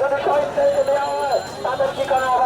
যদি শহীদদেরকে দেওয়া হয় তাদের কি কোনো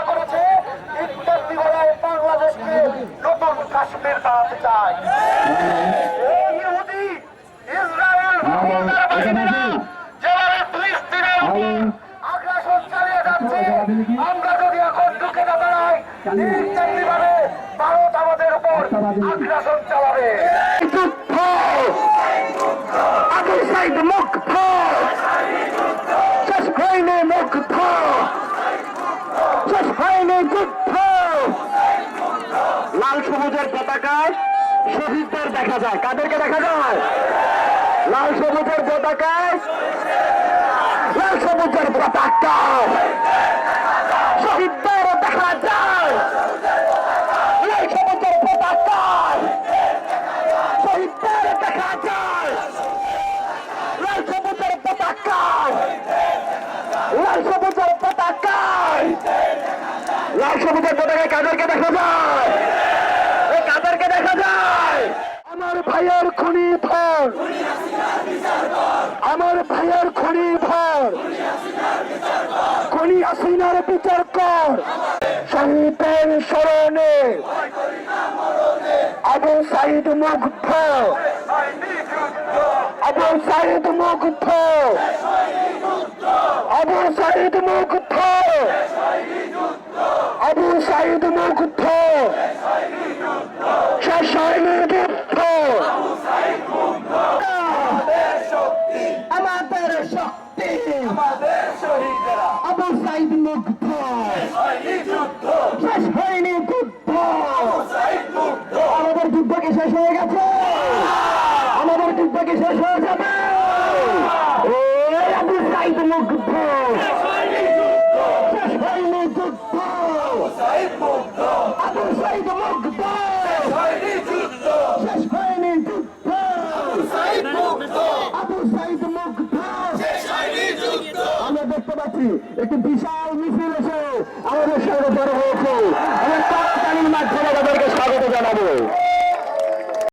নতুন কাশ্মীর বানাতে ইহুদি, ইসরায়েল, যেভাবে ফিলিস্তিনের আগ্রাসন চালিয়ে যাচ্ছে, আমরা যদি এখন ঢুকে না দাঁড়াই ইত্যাদি ভারত আমাদের উপর আগ্রাসন চালাবে মুক্ত শেষ হয়নি মুক্ত শেষ হয়নি যুদ্ধ লাল সবুজের পতাকায় শহীদদের দেখা যায়। কাদেরকে দেখা যায়? লাল সবুজের পতাকায়। লাল সবুজের পতাকায়। শহীদদের দেখা যায়। লাল সবুজের পতাকায়। শহীদদের দেখা যায়। লাল সবুজের পতাকায়। লাল সবুজের পতাকায়। লাল সবুজের পতাকায় কাদেরকে দেখা যায় এই কাদেরকে দেখা যায় আমার ভাইয়ের খুনি ধর আমার ভাইয়ের খুনি ধর খুনি হাসিনার বিচার কর। শহীদের স্মরণে। আবু সাইদ মুগ্ধ। আবু সাইদ মুগ্ধ। আবু সাইদ মুগ্ধ। আবু সাইদ মুগ্ধ। হয়নি যুদ্ধ আমাদের শক্তি আমাদের শহীদরা আবু সাইদ মুগ্ধ শেষ হয়নি যুদ্ধ আমাদের যুদ্ধ কি শেষ হয়ে গেছে। আমাদের যুদ্ধ কি শেষ হয়ে যাবে। আবু সাইদ মুগ্ধ শেষ হয়নি যুদ্ধ। আবু সাইদ মুগ্ধ শেষ হয়নি যুদ্ধ। আবু সাইদ মুগ্ধ হয়নি যুদ্ধ আমরা দেখতে পাচ্ছি। একটি বিশাল মিছিল এসে